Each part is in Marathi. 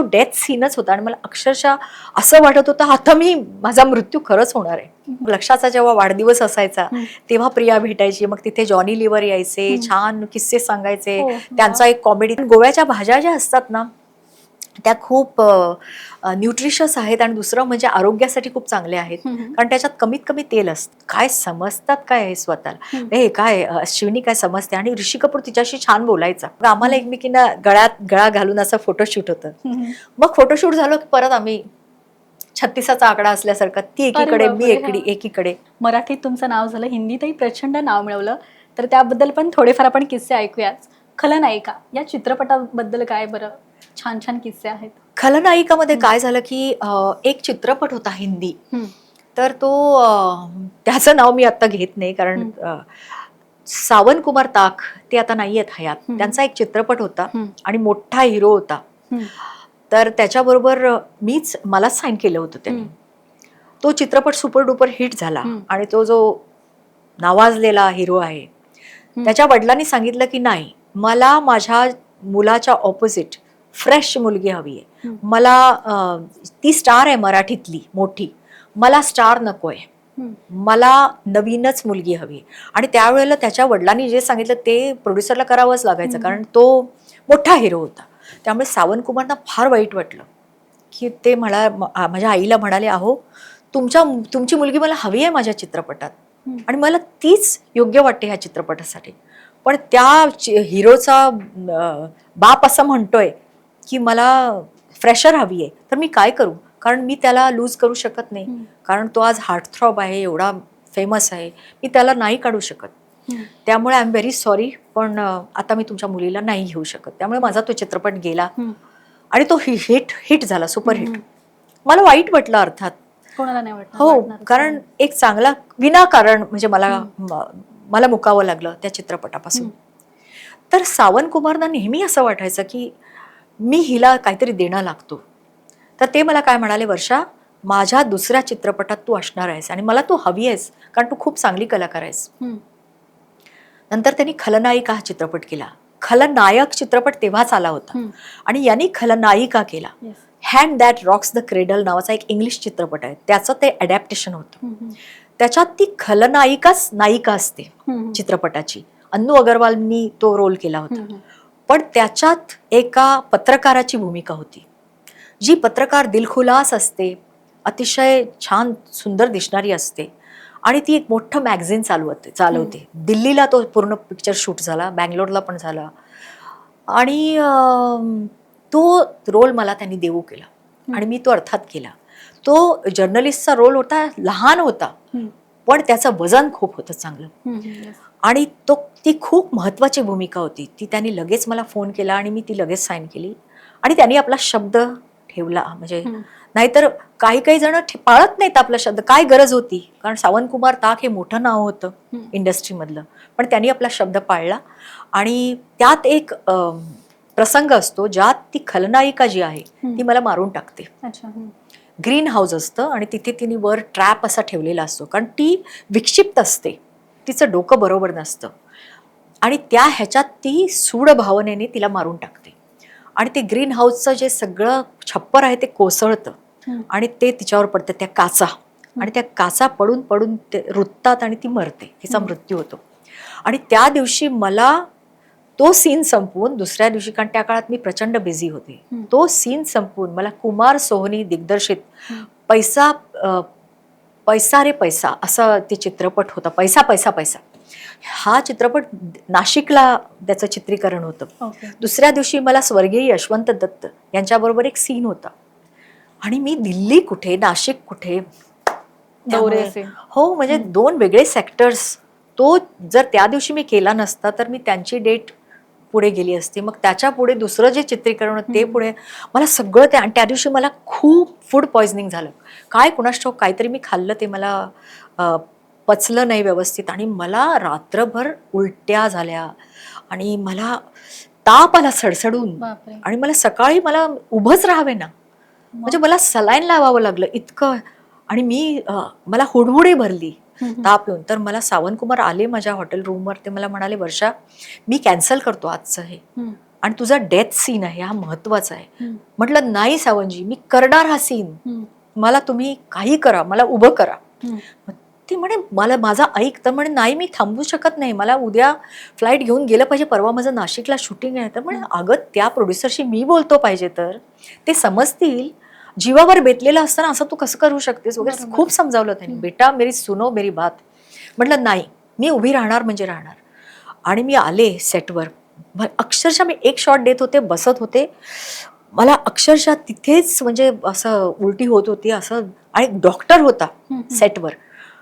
तो डेथ सीनच होता आणि मला अक्षरशः असं वाटत होतं आता मी माझा मृत्यू खरंच होणार आहे. लक्षाचा जेव्हा वाढदिवस असायचा. तेव्हा प्रिया भेटायची मग तिथे जॉनी लिव्हर यायचे छान किस्से सांगायचे. हो, त्यांचा एक कॉमेडी गोव्याच्या भाज्या ज्या असतात ना त्या खूप न्यूट्रिशस आहेत आणि दुसरं म्हणजे आरोग्यासाठी खूप चांगल्या आहेत. कारण त्याच्यात कमीत कमी तेल असतं. काय समजतात काय हे स्वतःला. हे काय अ, शिवनी काय समजते? आणि ऋषी कपूर तिच्याशी छान बोलायचा. आम्हाला एकमेकींना गळ्यात गळा घालून असं फोटोशूट होतं. मग फोटोशूट झालं की परत आम्ही छत्तीसाचा आकडा असल्यासारखा ती एकीकडे मी एकडे. एकीकडे मराठीत तुमचं नाव झालं हिंदीतही प्रचंड नाव मिळवलं. तर त्याबद्दल पण थोडेफार आपण किस्से ऐकूयाच खलनायिका या चित्रपटाबद्दल काय बरं? छान छान किस्से आहेत खलनायिकामध्ये काय झालं की एक चित्रपट होता हिंदी. तर तो त्याचं नाव मी आता घेत नाही कारण सावन कुमार ताक ते आता नाही आहेत हयात. त्यांचा एक चित्रपट होता. आणि मोठा हिरो होता. तर त्याच्याबरोबर मीच मलाच साईन केलं होतं त्यांनी. तो चित्रपट सुपर डुपर हिट झाला. आणि तो जो नावाजलेला हिरो आहे त्याच्या वडिलांनी सांगितलं की नाही मला माझ्या मुलाच्या ऑपोजिट फ्रेश मुलगी हवी आहे. मला ती स्टार आहे मराठीतली मोठी. मला स्टार नकोय. हम्म. मला नवीनच मुलगी हवी आणि त्यावेळेला त्याच्या वडिलांनी जे सांगितलं ते प्रोड्युसरला करावंच लागायचं. कारण तो मोठा हिरो होता. त्यामुळे सावंत कुमारना फार वाईट वाटलं. की ते म्हणा म- आ- माझ्या आईला म्हणाले अहो तुमच्या तुमची मुलगी मला हवी आहे माझ्या चित्रपटात. आणि मला तीच योग्य वाटते ह्या चित्रपटासाठी. पण त्या हिरोचा बाप असं म्हणतोय की मला फ्रेशर हवी आहे तर मी काय करू? कारण मी त्याला लूज करू शकत नाही. कारण तो आज हार्टथ्रॉब आहे एवढा फेमस आहे. मी त्याला नाही काढू शकत. त्यामुळे आय एम व्हेरी सॉरी पण आता मी तुमच्या मुलीला नाही घेऊ शकत. त्यामुळे माझा तो चित्रपट गेला. आणि तो हिट हिट झाला सुपर हिट हम्म. मला वाईट वाटलं अर्थात. कोणाला नाही वाटणार हो. कारण एक चांगला विनाकारण म्हणजे मला मला मुकावं लागलं त्या चित्रपटापासून. तर सावंत कुमारना नेहमी असं वाटायचं की मी हिला काहीतरी देणं लागतो तर ते मला काय म्हणाले वर्षा माझ्या दुसऱ्या चित्रपटात तू असणार आहेस आणि मला तू हवी आहेस कारण तू खूप चांगली कलाकार आहेस. नंतर त्यांनी खलनायिका हा चित्रपट केला खलनायक चित्रपट तेव्हाच आला होता. आणि यांनी खलनायिका केला. Hand that rocks the cradle नावाचा एक इंग्लिश चित्रपट आहे त्याचं ते अडॅप्टेशन होतं. त्याच्यात ती खलनायिकाच नायिका असते. चित्रपटाची अन्नू अगरवालनी तो रोल केला होता. पण त्याच्यात एका पत्रकाराची भूमिका होती. जी पत्रकार दिलखुलास असते अतिशय छान सुंदर दिसणारी असते आणि ती एक मोठं मॅगझिन चालवते चालवते. दिल्लीला तो पूर्ण पिक्चर शूट झाला बँगलोरला पण झाला. आणि तो रोल मला त्यांनी देऊ केला. आणि मी तो अर्थात केला. तो जर्नलिस्टचा रोल होता लहान होता. पण त्याचं वजन खूप होतं चांगलं. आणि तो ती खूप महत्त्वाची भूमिका होती. ती त्यांनी लगेच मला फोन केला आणि मी ती लगेच साईन केली. आणि त्यांनी आपला शब्द ठेवला. म्हणजे. नाहीतर काही काही जण पाळत नाहीत आपला शब्द. काय गरज होती? कारण सावंत कुमार ताक हे मोठं नाव होतं. इंडस्ट्रीमधलं पण त्यांनी आपला शब्द पाळला. आणि त्यात एक प्रसंग असतो ज्यात ती खलनायिका जी आहे. ती मला मारून टाकते. ग्रीन हाऊस असतं आणि तिथे तिने वर ट्रॅप असा ठेवलेला असतो. कारण ती विक्षिप्त असते. तिचं डोकं बरोबर नसतं. आणि त्या ह्याच्यात ती सूड भावनेने तिला मारून टाकते आणि ते ग्रीन हाऊसचं जे सगळं छप्पर आहे ते कोसळतं. आणि ते तिच्यावर पडतं त्या काचा आणि त्या काचा पडून पडून ते रुततात आणि ती मरते तिचा हम्म. मृत्यू होतो आणि त्या दिवशी मला तो सीन संपवून दुसऱ्या दिवशी कारण त्या काळात मी प्रचंड बिझी होते. तो सीन संपवून मला कुमार सोहनी दिग्दर्शित. पैसा पैसा रे पैसा असा ते चित्रपट होता पैसा पैसा पैसा हा चित्रपट नाशिकला त्याचं चित्रीकरण होतं. ओके. दुसऱ्या दिवशी मला स्वर्गीय यशवंत दत्त यांच्याबरोबर एक सीन होता. आणि मी दिल्ली कुठे नाशिक कुठे हो म्हणजे दोन वेगळे सेक्टर्स तो जर त्या दिवशी मी केला नसता तर मी त्यांची डेट पुढे गेली असती. मग त्याच्या पुढे दुसरं जे चित्रीकरण होतं ते. पुढे मला सगळं ते आणि त्या दिवशी मला खूप फूड पॉइझनिंग झालं. काय कुणास ठाऊक काहीतरी मी खाल्लं ते मला पचलं नाही व्यवस्थित आणि मला रात्रभर उलट्या झाल्या. आणि मला ताप आला सडसडून. आणि मला सकाळी मला उभंच राहावे ना म्हणजे मला सलाईन लावावं लागलं इतकं. आणि मी मला हुडहुडी भरली. ताप येऊन. तर मला सावंत कुमार आले माझ्या हॉटेल रूमवर ते मला म्हणाले वर्षा मी कॅन्सल करतो आजचं हे. आणि तुझा डेथ सीन आहे. हा महत्त्वाचा आहे. म्हटलं नाही सावंतजी मी करणार हा सीन. मला तुम्ही काही करा. मला उभं करा. ती म्हणे मला माझा ऐक. तर म्हणे नाही मी थांबू शकत नाही. मला उद्या फ्लाईट घेऊन गेलं पाहिजे. परवा माझं नाशिकला शूटिंग आहे. तर म्हणे अगं त्या प्रोड्युसरशी मी बोलतो पाहिजे तर. ते समजतील. जीवावर बेतलेलं असताना असं तू कसं करू शकतेस वगैरे. खूप समजावलं त्यांनी. बेटा मेरी सुनो मेरी बात. म्हटलं नाही मी उभी राहणार म्हणजे राहणार. आणि मी आले सेटवर अक्षरशः मी एक शॉट देत होते बसत होते. मला अक्षरशः तिथेच म्हणजे असं उलटी होत होती असं. आणि डॉक्टर होता. सेटवर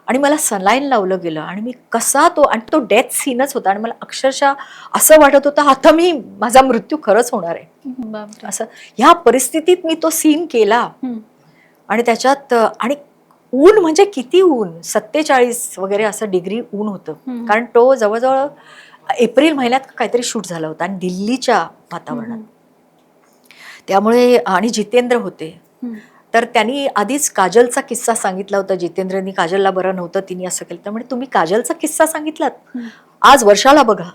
आणि मला सलाईन लावलं गेलं आणि मी कसा तो आणि तो डेथ सीनच होता आणि मला अक्षरशः असं वाटत होतं आता मी माझा मृत्यू खरंच होणार आहे. असं ह्या परिस्थितीत मी तो सीन केला. आणि त्याच्यात आणि ऊन म्हणजे किती ऊन सत्तेचाळीस वगैरे असं डिग्री ऊन होतं. कारण तो जवळजवळ एप्रिल महिन्यात काहीतरी शूट झाला होता आणि दिल्लीच्या वातावरणात. त्यामुळे आणि जितेंद्र होते. तर त्यांनी आधीच काजलचा किस्सा सांगितला होता जितेंद्रनी काजलला बरं नव्हतं तिने असं केलं. त्यामुळे तुम्ही काजलचा किस्सा सांगितलात. आज वर्षाला बघा.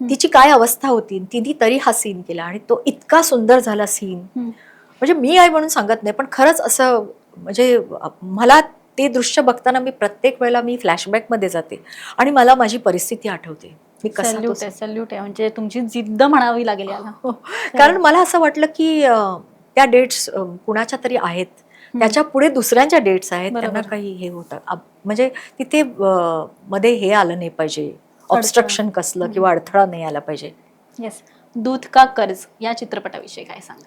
तिची काय अवस्था होती? तिने तरी हा सीन केला. आणि तो इतका सुंदर झाला सीन. म्हणजे मी आहे म्हणून सांगत नाही पण खरंच असं म्हणजे मला ते दृश्य बघताना मी प्रत्येक वेळेला मी फ्लॅशबॅकमध्ये जाते आणि मला माझी परिस्थिती आठवते. मी कसा म्हणजे तुमची जिद्द म्हणावी लागेल हो. कारण मला असं वाटलं की त्या डेट्स कुणाच्या तरी आहेत. त्याच्या पुढे दुसऱ्यांच्या डेट्स आहेत. त्यांना काही हे होतं अब- म्हणजे तिथे मध्ये हे आलं नाही पाहिजे. ऑब्स्ट्रक्शन कसलं किंवा अडथळा नाही आला पाहिजे. येस दूध का कर्ज या चित्रपटाविषयी काय सांग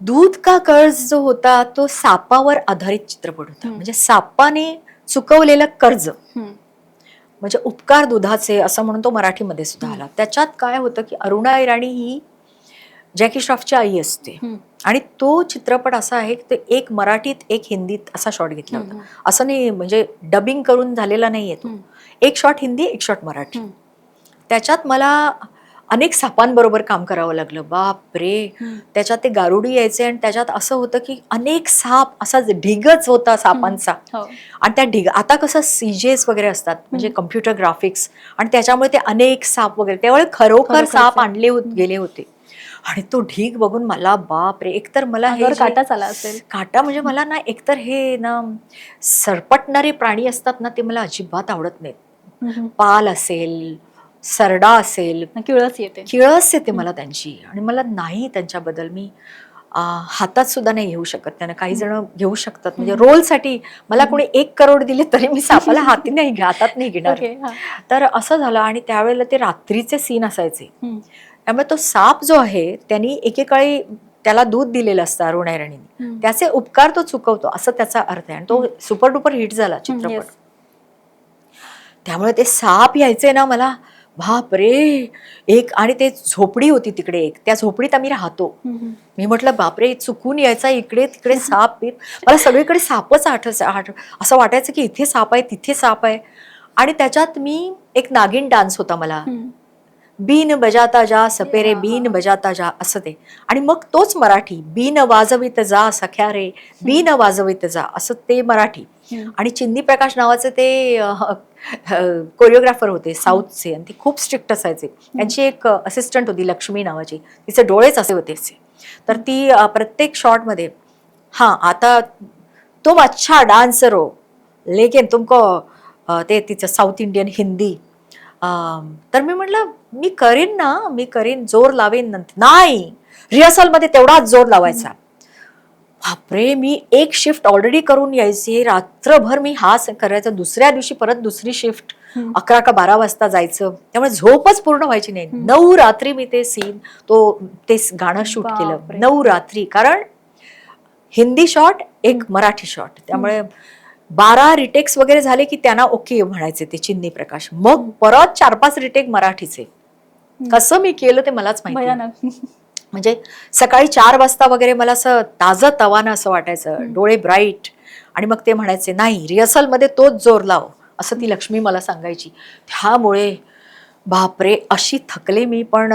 दूध का कर्ज जो होता तो सापावर आधारित चित्रपट होता. म्हणजे सापाने चुकवलेलं कर्ज. म्हणजे उपकार दुधाचे असं म्हणून तो मराठीमध्ये सुद्धा आला. त्याच्यात काय होतं की अरुणा इराणी ही जॅकी श्रॉफची आई असते. आणि तो चित्रपट असा आहे की ते एक मराठीत एक हिंदीत असा शॉट घेतला होता. असं नाही म्हणजे डबिंग करून झालेला नाहीये तो. एक शॉट हिंदी एक शॉट मराठी. त्याच्यात मला अनेक सापांबरोबर काम करावं लागलं. बाप रे. त्याच्यात ते गारुडी यायचे आणि त्याच्यात असं होतं की अनेक साप असा ढिगच होता सापांचा. हो. आणि त्या ढिग आता कसं सीजेस वगैरे असतात म्हणजे कम्प्युटर ग्राफिक्स आणि त्याच्यामुळे ते अनेक साप वगैरे त्यावेळेस खरोखर साप. आणले गेले होते. आणि तो ढीग बघून मला बाप रे एकतर मला हे काटाच आला असेल. काटा म्हणजे मला ना एकतर हे ना सरपटणारे प्राणी असतात ना ते मला अजिबात आवडत नाहीत. पाल असेल सरडा असेल किळस येते. किळस येते मला त्यांची. आणि मला नाही त्यांच्याबद्दल मी हातात सुद्धा नाही घेऊ शकत. त्यांना काही जण घेऊ शकतात. म्हणजे रोलसाठी मला कोणी एक करोड दिले तरी मी सापाला हाती नाही हातात नाही घेणार. तर असं झालं आणि त्यावेळेला ते रात्रीचे सीन असायचे. त्यामुळे तो साप जो आहे त्यांनी एकेकाळी त्याला दूध दिलेलं असतं अरुणा इराणीने. हम्म. त्याचे उपकार तो चुकवतो असं त्याचा अर्थ आहे. आणि तो सुपर डुपर हिट झाला चित्रपट. त्यामुळे ते साप यायचे ना मला बाप रे! एक आणि ते झोपडी होती तिकडे एक. त्या झोपडीत आम्ही राहतो. मी म्हटलं बापरे चुकून यायचा इकडे तिकडे साप बीप. मला सगळीकडे सापच आठ असं वाटायचं की इथे साप आहे तिथे साप आहे. आणि त्याच्यात मी एक नागिन डान्स होता मला. बीन बजाता जा सपेरे बीन. बजाता जा असं ते. आणि मग तोच मराठी बीन वाजवित जा सख्या रे बीन वाजवित जा असं ते मराठी. आणि चिन्नी प्रकाश नावाचे ते कोरिओग्राफर होते साऊथचे आणि ते खूप स्ट्रिक्ट असायचे. त्यांची एक असिस्टंट होती लक्ष्मी नावाची. तिचे डोळेच असे होते. तर ती प्रत्येक शॉटमध्ये हां आता तुम अच्छा डान्सर हो. लेकिन तुमको ते तिचं साऊथ इंडियन हिंदी तर मी म्हटलं मी करीन ना मी करीन जोर लावेन नंतर नाही रिहर्सलमध्ये तेवढाच जोर लावायचा. बापरे मी एक शिफ्ट ऑलरेडी करून यायची रात्रभर मी हाच करायचा दुसऱ्या दिवशी परत दुसरी शिफ्ट. अकरा का बारा वाजता जायचं. त्यामुळे झोपच पूर्ण व्हायची नाही. नऊ रात्री मी ते सीन तो ते गाणं शूट केलं. नऊ रात्री. कारण हिंदी शॉट एक मराठी शॉट त्यामुळे बारा रिटेक्स वगैरे झाले की त्यांना ओके म्हणायचे ते चिन्नी प्रकाश. मग परत चार पाच रिटेक मराठीचे. कसं मी केलं ते मलाच माहिती म्हणजे सकाळी चार वाजता वगैरे मला असं ताजं तवानं असं वाटायचं. डोळे ब्राईट आणि मग ते म्हणायचे नाही रिहर्सलमध्ये तोच जोर लाव. असं ती लक्ष्मी मला सांगायची. त्यामुळे बापरे अशी थकले मी पण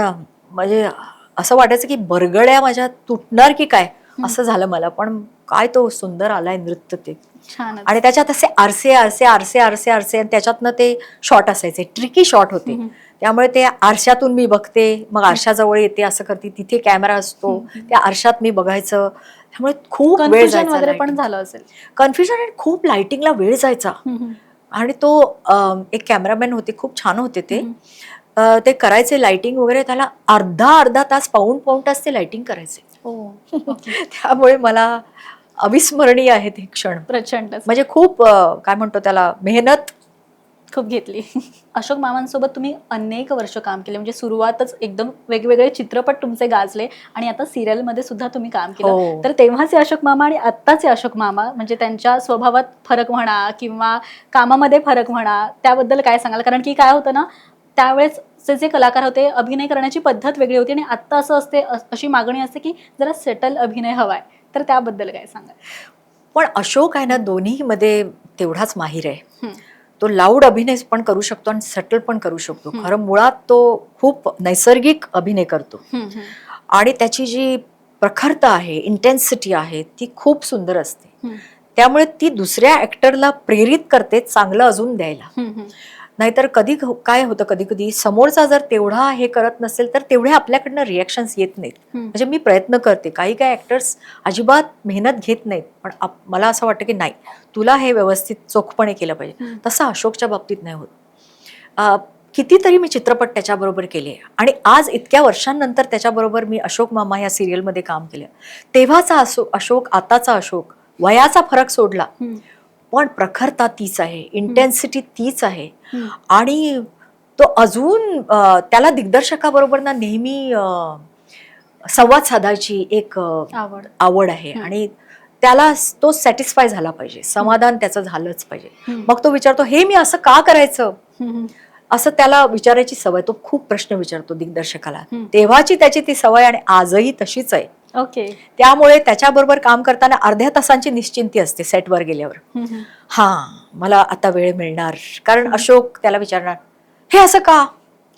म्हणजे असं वाटायचं की बरगड्या माझ्या तुटणार की काय? असं झालं मला. पण काय तो सुंदर आलाय नृत्य ते. आणि त्याच्यात असे आरसे आरसे आरसे आरसे आरसे आणि त्याच्यातनं ते शॉट असायचे. ट्रिकी शॉट होते. त्यामुळे ते आरशातून मी बघते मग आरशाजवळ येते असं करते तिथे कॅमेरा असतो त्या आरशात मी बघायचं. त्यामुळे खूप वेळ कन्फ्युजन वगैरे पण झालं असेल. कन्फ्युजन आणि खूप लाइटिंगला वेळ जायचा. आणि तो एक कॅमेरामॅन होते खूप छान होते ते. ते करायचे लाइटिंग वगैरे त्याला अर्धा अर्धा तास पाऊण पाऊण तास ते लाइटिंग करायचे. ओके. त्यामुळे मला अविस्मरणीय आहेत हे क्षण. प्रचंड. म्हणजे खूप काय म्हणतो त्याला मेहनत. खूप घेतली. अशोक मामांसोबत तुम्ही अनेक वर्ष काम केले. म्हणजे सुरुवातच एकदम वेगवेगळे चित्रपट तुमचे गाजले आणि आता सिरियलमध्ये सुद्धा तुम्ही काम केलं. हो. तर तेव्हाचे अशोक मामा आणि आत्ताचे अशोक मामा म्हणजे त्यांच्या स्वभावात फरक म्हणा किंवा कामामध्ये फरक म्हणा त्याबद्दल काय सांगाल? कारण की काय होतं ना त्यावेळेस चे जे कलाकार होते अभिनय करण्याची पद्धत वेगळी होती आणि आत्ता असं असते अशी मागणी असते की जरा सेटल अभिनय हवाय. तर त्याबद्दल काय सांगाल? पण अशोक आहे ना दोन्ही मध्ये तेवढाच माहीर आहे. तो लाऊड अभिनय पण करू शकतो आणि सटल पण करू शकतो. खरं मुळात तो खूप नैसर्गिक अभिनय करतो. आणि त्याची जी प्रखरता आहे इंटेन्सिटी आहे ती खूप सुंदर असते. त्यामुळे ती दुसऱ्या ऍक्टरला प्रेरित करते चांगलं अजून द्यायला. नाहीतर कधी काय होतं? कधी कधी समोरचा जर तेवढा हे करत नसेल तर तेवढे आपल्याकडनं रिॲक्शन्स येत नाहीत. म्हणजे मी प्रयत्न करते. काही काही ऍक्टर्स अजिबात मेहनत घेत नाहीत पण मला असं वाटतं की नाही तुला हे व्यवस्थित चोखपणे केलं पाहिजे. तसं अशोकच्या बाबतीत नाही होत. कितीतरी मी चित्रपट त्याच्याबरोबर केले. आणि आज इतक्या वर्षांनंतर त्याच्याबरोबर मी अशोक मामा या सिरियलमध्ये काम केलं. तेव्हाचा असो अशोक आताचा अशोक वयाचा फरक सोडला. पण प्रखरता तीच आहे इंटेन्सिटी तीच आहे. आणि तो अजून त्याला दिग्दर्शकाबरोबर ना नेहमी संवाद साधायची एक आवड आवड आहे. आणि त्याला तो सॅटिस्फाय झाला पाहिजे समाधान त्याचं झालंच पाहिजे. मग तो विचारतो हे मी असं का करायचं. असं त्याला विचारायची सवय तो खूप प्रश्न विचारतो दिग्दर्शकाला. तेव्हाची त्याची ती सवय आणि आजही तशीच आहे ओके. त्यामुळे त्याच्याबरोबर काम करताना अर्ध्या तासांची निश्चिंती असते सेटवर गेल्यावर. हा मला आता वेळ मिळणार. कारण अशोक त्याला विचारणार हे असं का?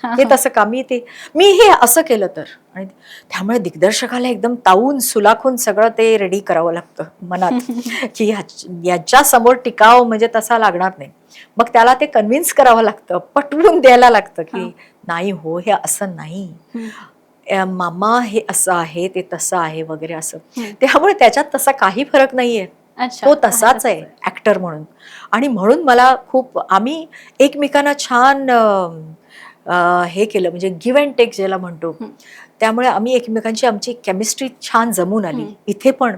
हा. तसं का? मी ते मी हे असं केलं तर. आणि त्यामुळे दिग्दर्शकाला एकदम तावून सुलाखून सगळं ते रेडी करावं लागतं मनात. की याच्या समोर टिकाव म्हणजे तसा लागणार नाही. मग त्याला ते कन्व्हिन्स करावं लागतं पटवून द्यायला लागतं की. नाही हो हे असं नाही. मामा हे असं आहे ते तसं आहे वगैरे असं. त्यामुळे त्याच्यात तसा काही फरक नाहीये. तो तसाच आहे ऍक्टर म्हणून. आणि म्हणून मला खूप आम्ही एकमेकांना छान हे केलं म्हणजे गिव्ह अँड टेक ज्याला म्हणतो. त्यामुळे आम्ही एकमेकांची आमची केमिस्ट्री छान जमून आली. इथे पण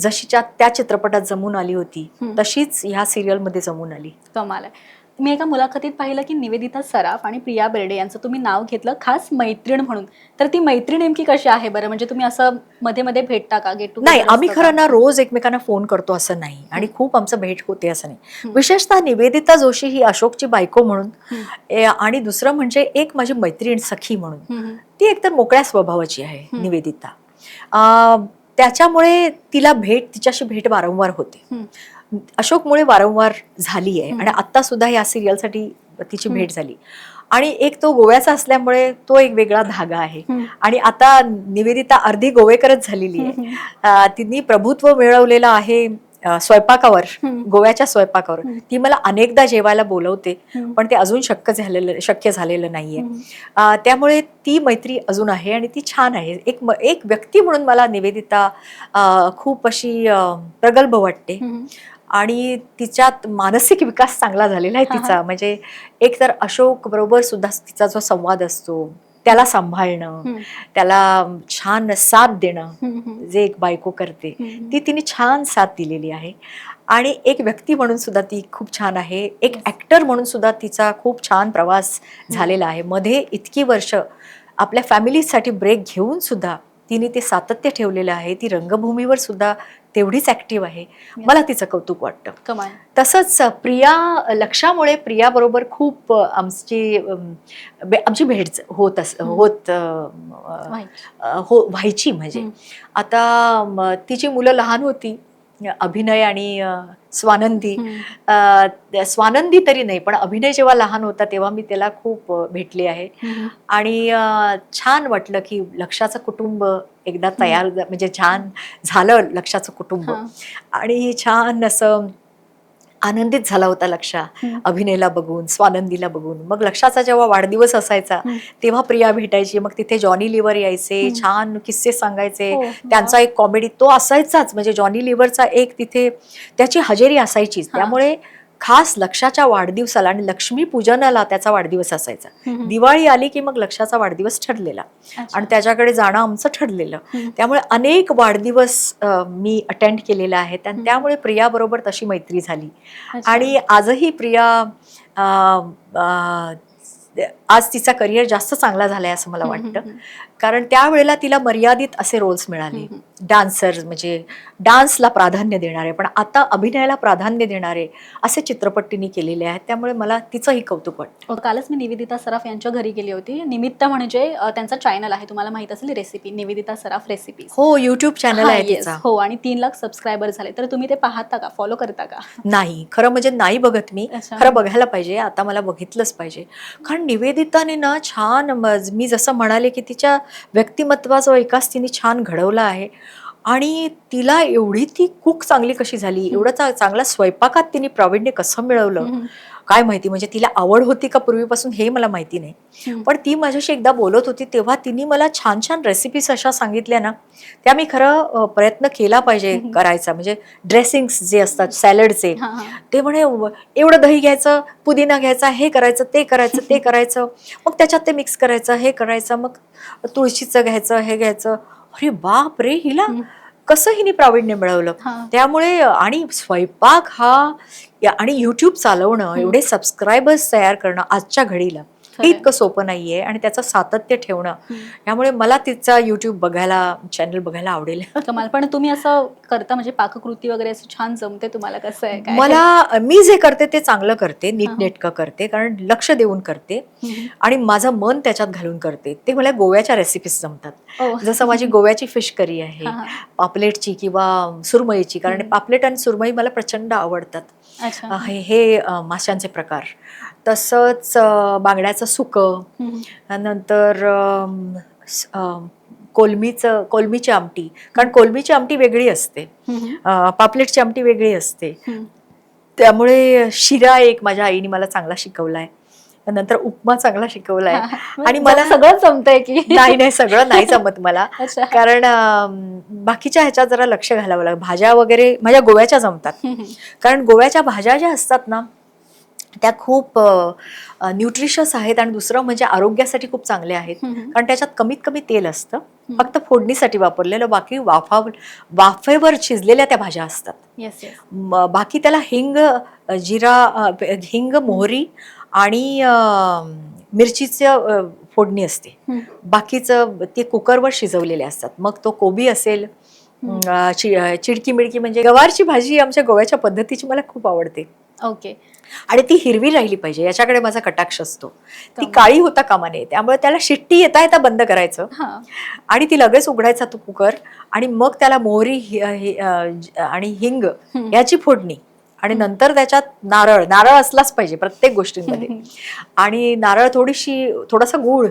जशीच्या त्या चित्रपटात जमून आली होती. तशीच ह्या सिरियलमध्ये जमून आली. कमाल आहे. मी एका मुलाखतीत पाहिलं की निवेदिता सराफ आणि प्रिया बेर्डे यांचं तुम्ही नाव घेतलं खास मैत्रीण म्हणून. तर ती मैत्रीण नेमकी कशी आहे बरं? म्हणजे तुम्ही असं मध्ये मध्ये भेटता का गेट नाही आम्ही खरं ना रोज एकमेकांना फोन करतो असं नाही आणि खूप आमचं भेट होते असं नाही. विशेषतः निवेदिता जोशी ही अशोकची बायको म्हणून आणि दुसरं म्हणजे एक माझी मैत्रीण सखी म्हणून ती एकतर मोकळ्या स्वभावाची आहे. निवेदिता. अं, त्याच्यामुळे तिला भेट तिच्याशी भेट वारंवार होते. अशोकमुळे वारंवार झाली आहे. आणि आता सुद्धा या सिरियलसाठी तिची. भेट झाली आणि एक तो गोव्याचा असल्यामुळे तो एक वेगळा धागा आहे. आणि आता निवेदिता अर्धी गोवेकरच झालेली आहे तिने प्रभुत्व मिळवलेलं आहे स्वयंपाकावर. गोव्याच्या स्वयंपाकावर. ती मला अनेकदा जेवायला बोलवते. पण ते अजून शक्य झालेलं शक्य झालेलं नाहीये त्यामुळे ती मैत्री अजून आहे आणि ती छान आहे एक एक व्यक्ती म्हणून मला निवेदिता खूप अशी प्रगल्भ वाटते. आणि तिच्यात मानसिक विकास चांगला झालेला आहे. तिचा म्हणजे एक तर अशोक बरोबर सुद्धा तिचा जो संवाद असतो त्याला सांभाळणं. त्याला छान साथ देणं. जे एक बायको करते. ती तिने छान साथ दिलेली आहे आणि एक व्यक्ती म्हणून सुद्धा ती खूप छान आहे एक. ऍक्टर म्हणून सुद्धा तिचा खूप छान प्रवास झालेला आहे मध्ये इतकी वर्ष आपल्या फॅमिलीसाठी ब्रेक घेऊन सुद्धा तिने ते सातत्य ठेवलेलं आहे ती रंगभूमीवर सुद्धा तेवढीच ऍक्टिव्ह आहे. मला तिचं कौतुक वाटतं. कमाल. तसंच प्रिया लक्षामुळे प्रियाबरोबर खूप आमची आमची भेट होत अस. होत हो व्हायची म्हणजे. आता तिची मुलं लहान होती. अभिनय आणि स्वानंदी. स्वानंदी तरी नाही पण अभिनय जेव्हा लहान होता तेव्हा मी त्याला खूप भेटली आहे. आणि छान वाटलं की लक्षाचं कुटुंब एकदा तयार म्हणजे छान झालं लक्षाचं कुटुंब. आणि छान असं आनंदित झाला होता लक्षा. अभिनयला बघून स्वानंदीला बघून मग लक्षाचा जेव्हा वाढदिवस असायचा. तेव्हा प्रिया भेटायची मग तिथे जॉनी लिव्हर यायचे. छान किस्से सांगायचे हो, त्यांचा एक कॉमेडी तो असायचाच म्हणजे जॉनी लिव्हरचा एक तिथे त्याची हजेरी असायचीच हा. त्यामुळे खास लक्षाच्या वाढदिवसाला आणि लक्ष्मी पूजनाला त्याचा वाढदिवस असायचा. दिवाळी आली की मग लक्षाचा वाढदिवस ठरलेला. आणि त्याच्याकडे जाणं आमचं ठरलेलं. त्यामुळे अनेक वाढदिवस मी अटेंड केलेले हम्म. त्यामुळे प्रियाबरोबर तशी मैत्री झाली. आणि आजही प्रिया आज तिचा करिअर जास्त चांगला झालाय असं मला वाटतं कारण त्यावेळेला तिला मर्यादित असे रोल्स मिळाले. डान्सर म्हणजे डान्सला प्राधान्य देणारे पण आता अभिनयाला प्राधान्य देणारे असे चित्रपट तिने केलेले आहेत. त्यामुळे मला तिचंही कौतुक वाटतं. कालच मी निवेदिता सराफ यांच्या घरी गेली होती. निमित्त म्हणजे त्यांचा चॅनल आहे. तुम्हाला माहीत असेल रेसिपी निवेदिता सराफ रेसिपी हो युट्यूब चॅनल आहे हो आणि तीन लाख सबस्क्रायबर झाले. तर तुम्ही ते पाहता का? फॉलो करता का? नाही. खरं म्हणजे नाही बघत मी. खरं बघायला पाहिजे. आता मला बघितलंच पाहिजे. कारण निवेदिताने ना छान मी जसं म्हणाले की तिच्या व्यक्तिमत्वाचा विकास तिने छान घडवला आहे. आणि तिला एवढी ती कुक चांगली कशी झाली? एवढं चा- चांगला स्वयंपाकात तिने प्रावीण्य कसं मिळवलं? काय माहिती म्हणजे तिला आवड होती का पूर्वीपासून हे मला माहिती नाही. पण ती माझ्याशी एकदा बोलत होती तेव्हा तिने मला छान छान रेसिपीज अशा सांगितल्या ना त्या मी खरं प्रयत्न केला पाहिजे. करायचा म्हणजे ड्रेसिंग्स जे असतात सॅलडचे. ते म्हणे "व- एवढं दही घ्यायचं पुदिना घ्यायचा हे करायचं ते करायचं ते करायचं मग त्याच्यात ते मिक्स करायचं हे करायचं मग तुळशीचं घ्यायचं हे घ्यायचं अरे बाप रे हिला. कसं हिने प्रावीण्य मिळवलं. त्यामुळे आणि स्वयंपाक हा या- आणि युट्यूब चालवणं एवढे सबस्क्रायबर्स तयार करणं आजच्या घडीला हे. इतकं सोपं नाहीये आणि त्याचं सातत्य ठेवणं. त्यामुळे मला तिचा युट्यूब बघायला चॅनल बघायला आवडेल कमाल पण तुम्ही असं करता म्हणजे पाककृती वगैरे असं छान जमते तुम्हाला कसं आहे मला मी जे करते ते चांगलं करते नीटनेटकं करते कारण लक्ष देऊन करते. आणि माझं मन त्याच्यात घालून करते ते मला गोव्याच्या रेसिपीज जमतात. जसं माझी गोव्याची फिश करी आहे हा, हा. पापलेटची किंवा सुरमईची कारण. पापलेट आणि सुरमई मला प्रचंड आवडतात अच्छा हे हे अ, माशांचे प्रकार तसंच अ, बांगड्याचं सुकं. नंतर अम, स- अम, कोलमीचं कोलमीची आमटी कारण कोलमीची आमटी वेगळी असते हम्म. अ, पापलेटची आमटी वेगळी असते हम्म. त्यामुळे शिरा एक माझ्या आईने मला चांगला शिकवलाय नंतर उपमा चांगला शिकवलाय. आणि आणि मला सगळं जमतंय की. नाही नाही सगळं नाही जमत मला. कारण बाकीच्या ह्याच्यात जरा लक्ष घालावं लागतं भाज्या वगैरे माझ्या गोव्याच्या जमतात. कारण गोव्याच्या भाज्या ज्या असतात ना त्या खूप न्यूट्रिशस आहेत आणि दुसरं म्हणजे आरोग्यासाठी खूप चांगल्या आहेत. कारण त्याच्यात कमीत कमी तेल असतं. फक्त फोडणीसाठी वापरलेलं बाकी वाफा वाफेवर शिजलेल्या त्या भाज्या असतात. बाकी त्याला हिंग जिरा हिंग मोहरी आणि मिरचीचं फोडणी असते. बाकीचं ते कुकरवर शिजवलेले असतात. मग तो कोबी असेल चिडकी मिडकी म्हणजे गवारची भाजी आमच्या गोव्याच्या पद्धतीची मला खूप आवडते. ओके. आणि ती हिरवी राहिली पाहिजे याच्याकडे माझा कटाक्ष असतो. ती. काळी होता कामा नये त्यामुळे त्याला शिट्टी येता येता बंद करायचं. आणि ती लगेच उघडायचा तो कुकर. आणि मग त्याला मोहरी आणि हिंग. याची फोडणी. आणि नंतर त्याच्यात नारळ नारळ असलाच पाहिजे प्रत्येक गोष्टींमध्ये. आणि नारळ थोडीशी थोडासा गूळ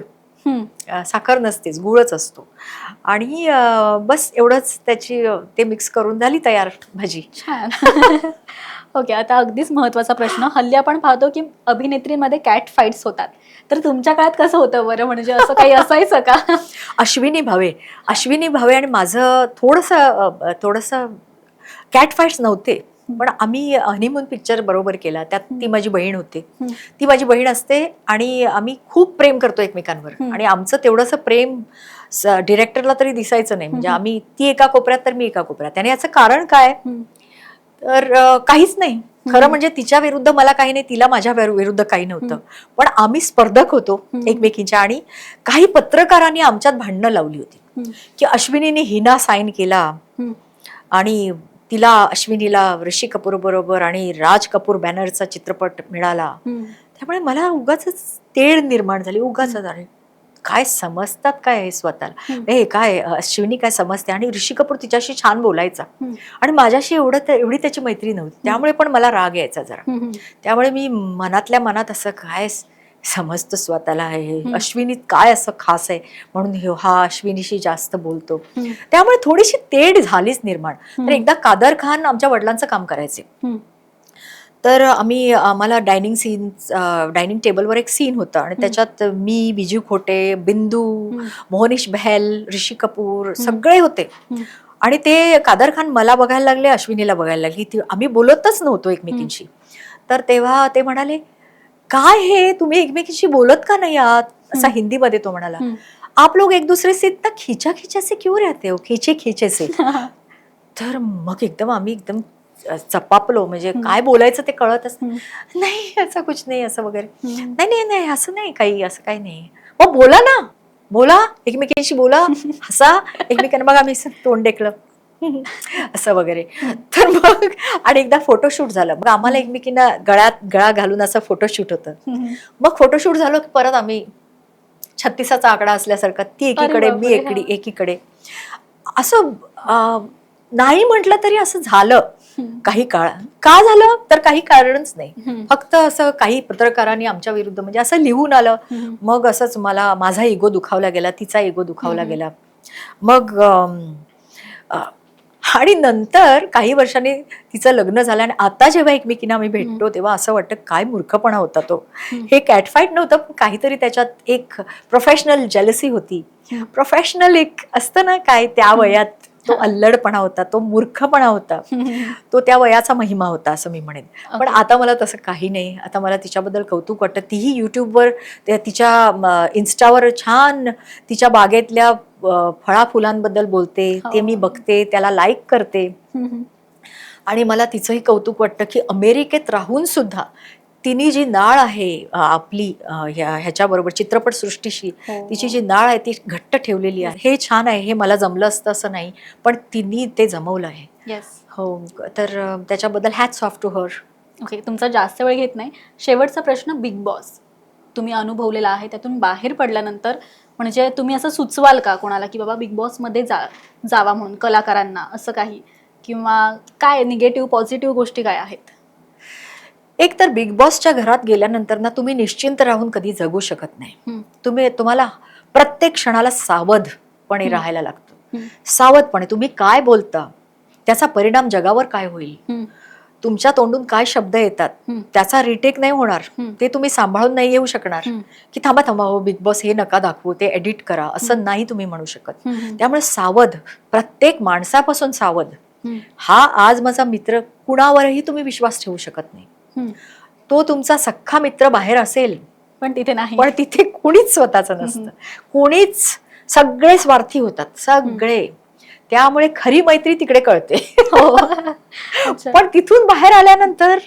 साखर नसतेच गुळच असतो. आणि बस एवढंच त्याची ते मिक्स करून झाली तयार भाजी. छान. ओके आता अगदीच महत्त्वाचा प्रश्न. हल्ली आपण पाहतो की अभिनेत्रींमध्ये कॅट फाईट्स होतात. तर तुमच्या काळात कसं होतं बरं? म्हणजे असं काही असायचं का? अश्विनी भावे. अश्विनी भावे आणि माझं थोडंसं थोडंसं कॅट फाईट्स नव्हते. पण आम्ही हनीमून पिक्चर बरोबर केला त्यात ती माझी बहीण होती. ती माझी बहीण असते आणि आम्ही खूप प्रेम करतो एकमेकांवर. आणि आमचं तेवढंसं प्रेम डिरेक्टरला तरी दिसायचं नाही म्हणजे. आम्ही ती एका कोपऱ्यात तर मी एका कोपऱ्यात आणि याचं कारण काय. तर काहीच नाही खरं. म्हणजे तिच्या विरुद्ध मला काही नाही तिला माझ्या विरु- विरुद्ध काही नव्हतं पण आम्ही स्पर्धक होतो. एकमेकींच्या आणि काही पत्रकारांनी आमच्यात भांडणं लावली होती. की अश्विनीने हिना साईन केला. आणि तिला अश्विनीला ऋषी कपूर बरोबर आणि राज कपूर बॅनरचा चित्रपट मिळाला. त्यामुळे मला उगाच तेढ निर्माण झाली उगाच काय समजतात काय हे स्वतःला. हे काय अश्विनी काय समजते आणि ऋषी कपूर तिच्याशी छान बोलायचा. आणि माझ्याशी एवढं एवढी त्याची मैत्री नव्हती त्यामुळे पण मला राग यायचा जरा. त्यामुळे मी मनातल्या मनात असं काय समजतं स्वतःला हे हम्म. अश्विनीत काय असं खास आहे म्हणून हा अश्विनीशी जास्त बोलतो. त्यामुळे थोडीशी तेढ झालीच निर्माण तर. एकदा कादर खान आमच्या वडिलांचं काम करायचे. तर आम्ही आम्हाला डायनिंग सीन डायनिंग टेबलवर एक सीन होतं आणि त्याच्यात मी बिजू खोटे बिंदू. मोहनिश बहल ऋषी कपूर सगळे होते. आणि ते कादर खान मला बघायला लागले अश्विनीला बघायला लागली ती आम्ही बोलतच नव्हतो एकमेकींशी तर तेव्हा ते म्हणाले काय हे? तुम्ही एकमेकींशी बोलत का नाही आहात? असा. हिंदीमध्ये तो म्हणाला. आप लोग एक दूसरे से इतना खींचा खींचा से क्यों रहते हो? खींचे खींचे से. तर मग एकदम आम्ही एकदम चपापलो. म्हणजे. काय बोलायचं ते कळतच हम्म. नाही असं कुछ नाही असं वगैरे. नाही नाही नाही असं नाही काही असं काही नाही. मग बोला ना. बोला एकमेकींशी बोला. हसा. एकमेकांना बघा आम्ही असं तोंड टेकलं. असं वगैरे तर मग आणि एकदा फोटोशूट झालं मग आम्हाला एकमेकींना गळ्यात गळा घालून असं फोटोशूट होतं. मग फोटोशूट झालं की परत आम्ही छत्तीसाचा आकडा असल्यासारखा ती एकीकडे मी एकडे. एकीकडे असं नाही म्हटलं तरी असं झालं. काही काळ का झालं तर काही कारणच नाही. फक्त असं काही पत्रकारांनी आमच्या विरुद्ध म्हणजे असं लिहून आलं. मग असंच मला माझा इगो दुखावला गेला तिचा इगो दुखावला. गेला मग आणि नंतर काही वर्षांनी तिचं लग्न झालं आणि आता जेव्हा एकमेकींना आम्ही भेटतो तेव्हा असं वाटतं काय मूर्खपणा होता तो. हे कॅटफाईट नव्हतं पण काहीतरी त्याच्यात एक प्रोफेशनल जेलसी होती. प्रोफेशनल एक असतं ना काय त्या वयात तो अल्लडपणा होता तो मूर्खपणा होता. तो त्या वयाचा महिमा होता असं मी म्हणेन पण. आता मला तसं काही नाही आता मला तिच्याबद्दल कौतुक वाटतं तीही युट्यूबवर त्या तिच्या इन्स्टावर छान तिच्या बागेतल्या फळा फुलांबद्दल बोलते ते हो. मी बघते त्याला लाईक करते. आणि मला तिचंही कौतुक वाटतं की अमेरिकेत राहून सुद्धा तिने जी नाळ आहे आपली ह्याच्याबरोबर चित्रपट सृष्टीशी हो. तिची जी नाळ आहे ती घट्ट ठेवलेली आहे हे छान आहे हे मला जमलं असतं असं नाही पण तिने ते जमवलं आहे. हो तर त्याच्याबद्दल hats off to her okay तुमचा जास्त वेळ घेत नाही शेवटचा प्रश्न बिग बॉस तुम्ही अनुभवलेला आहे त्यातून बाहेर पडल्यानंतर म्हणजे तुम्ही असं सुचवाल का कोणाला की बाबा बिग बॉसमध्ये जा जावा म्हणून कलाकारांना असं काही किंवा काय निगेटिव्ह पॉझिटिव्ह गोष्टी काय आहेत एक तर बिग बॉसच्या घरात गेल्यानंतर ना तुम्ही निश्चिंत राहून कधी जगू शकत नाही. तुम्ही तुम्हाला प्रत्येक क्षणाला सावधपणे. राहायला लागतं. सावधपणे तुम्ही काय बोलता त्याचा परिणाम जगावर काय होईल. तुमच्या तोंडून काय शब्द येतात. त्याचा रिटेक नाही होणार. ते तुम्ही सांभाळून नाही येऊ शकणार. की थांबा थांबा हो बिग बॉस हे नका दाखवू ते एडिट करा असं नाही तुम्ही म्हणू शकत. त्यामुळे सावध प्रत्येक माणसापासून सावध. हा आज माझा मित्र कुणावरही तुम्ही विश्वास ठेवू शकत नाही. तो तुमचा सख्खा मित्र बाहेर असेल पण तिथे नाही पण तिथे कुणीच स्वतःचं नसतं कुणीच सगळे स्वार्थी होतात सगळे त्यामुळे खरी मैत्री तिकडे कळते हो. पण तिथून बाहेर आल्यानंतर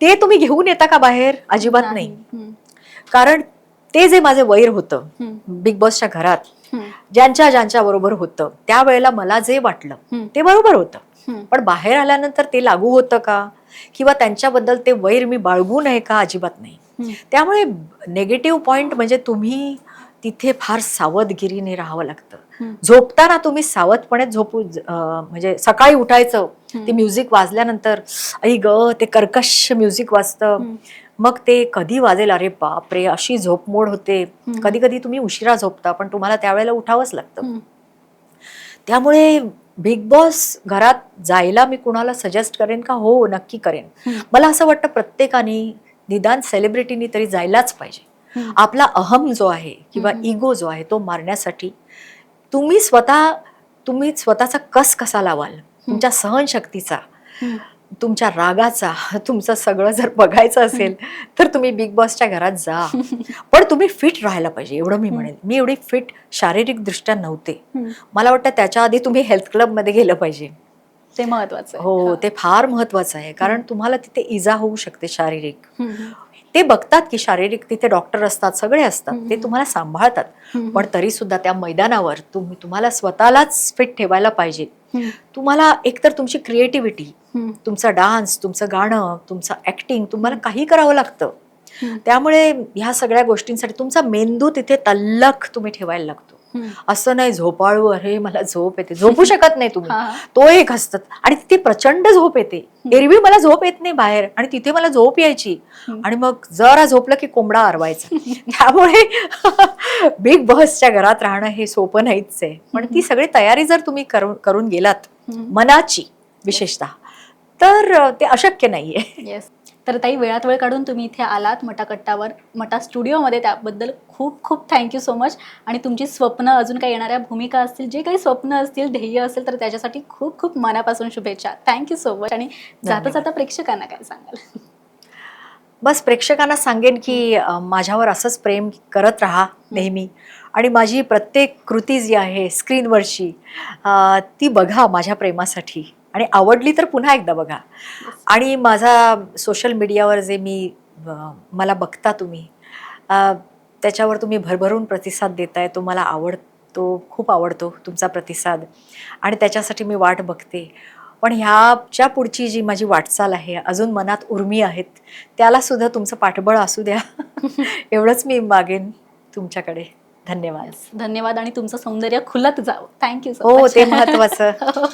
ते तुम्ही घेऊन येता का बाहेर अजिबात नाही. कारण ते जे माझे वैर होतं. बिग बॉसच्या घरात. ज्यांच्या ज्यांच्या बरोबर होतं त्यावेळेला मला जे वाटलं. ते बरोबर होतं. पण बाहेर आल्यानंतर ते लागू होतं का किंवा त्यांच्याबद्दल ते वैर मी बाळगू नये का अजिबात नाही. त्यामुळे नेगेटिव्ह पॉइंट म्हणजे तुम्ही तिथे फार सावधगिरीने राहावं लागतं. झोपताना तुम्ही सावधपणे झोपू म्हणजे सकाळी उठायचं ते म्युझिक वाजल्यानंतर आई ग ते कर्कश म्युझिक वाजतं. मग ते कधी वाजेल अरे बापरे अशी झोपमोड होते हम्म. कधी कधी तुम्ही उशिरा झोपता पण तुम्हाला त्यावेळेला उठावंच लागतं. त्यामुळे बिग बॉस घरात जायला मी कुणाला सजेस्ट करेन का हो नक्की करेन. मला असं वाटतं प्रत्येकाने निदान सेलिब्रिटीनी तरी जायलाच पाहिजे. आपला अहम जो आहे किंवा. इगो जो आहे तो मारण्यासाठी तुम्ही स्वतः तुम्ही स्वतःचा कस कसा लावाल? तुमच्या सहनशक्तीचा. तुमच्या रागाचा तुमचं सगळं जर बघायचं असेल तर तुम्ही बिग बॉसच्या घरात जा. पण तुम्ही फिट राहायला पाहिजे एवढं मी म्हणेन. मी एवढी फिट शारीरिक दृष्ट्या नव्हते. मला वाटतं त्याच्या आधी तुम्ही हेल्थ क्लबमध्ये गेलं पाहिजे. ते महत्वाचं. हो. ते फार महत्वाचं आहे. कारण तुम्हाला तिथे इजा होऊ शकते शारीरिक. ते बघतात की शारीरिक तिथे डॉक्टर असतात सगळे असतात ते. तुम्हाला सांभाळतात. पण तरी सुद्धा त्या मैदानावर तुम्ही तुम्हाला स्वतःलाच फिट ठेवायला पाहिजे. तुम्हाला एकतर तुमची क्रिएटिव्हिटी. तुमचा डान्स तुमचं गाणं तुमचं ऍक्टिंग तुम्हाला काही करावं लागतं. त्यामुळे ह्या सगळ्या गोष्टींसाठी तुमचा मेंदू तिथे तल्लख तुम्ही ठेवायला लागतो. असं नाही झोपाळू अरे मला झोप येते. झोपू शकत नाही तुम्ही. तो एक असतात. आणि तिथे प्रचंड झोप येते. एरवी मला झोप येत नाही बाहेर आणि तिथे मला झोप यायची. आणि मग जरा झोपलं की कोंबडा अरवायचा त्यामुळे बिग बॉसच्या घरात राहणं हे सोपं नाहीच आहे. पण ती सगळी तयारी जर तुम्ही करून गेलात. मनाची विशेषतः तर ते अशक्य नाही आहे येस तर ताई वेळात वेळ काढून तुम्ही इथे आलात मटाकट्टावर मटा स्टुडिओमध्ये. त्याबद्दल खूप खूप थँक्यू सो मच आणि तुमची स्वप्न अजून काही येणाऱ्या भूमिका असतील जे काही स्वप्न असतील ध्येय असेल तर त्याच्यासाठी खूप खूप मनापासून शुभेच्छा. थँक्यू सो मच आणि जाता. जाता प्रेक्षकांना काय सांगाल? बस प्रेक्षकांना सांगेन की माझ्यावर असंच प्रेम करत राहा नेहमी. आणि माझी प्रत्येक कृती जी आहे स्क्रीनवरची ती बघा माझ्या प्रेमासाठी. आणि आवडली तर पुन्हा एकदा बघा. आणि माझा सोशल मीडियावर जे मी मला बघता तुम्ही त्याच्यावर तुम्ही भरभरून प्रतिसाद देताय तो मला आवडतो खूप आवडतो तुमचा प्रतिसाद. आणि त्याच्यासाठी मी वाट बघते. पण ह्याच्या पुढची जी माझी वाटचाल आहे अजून मनात उर्मी आहेत त्याला सुद्धा तुमचं पाठबळ असू द्या. एवढंच मी मागेन तुमच्याकडे. धन्यवाद. धन्यवाद आणि तुमचं सौंदर्य खुलत जावं. थँक्यू सो हो ते महत्वाचं.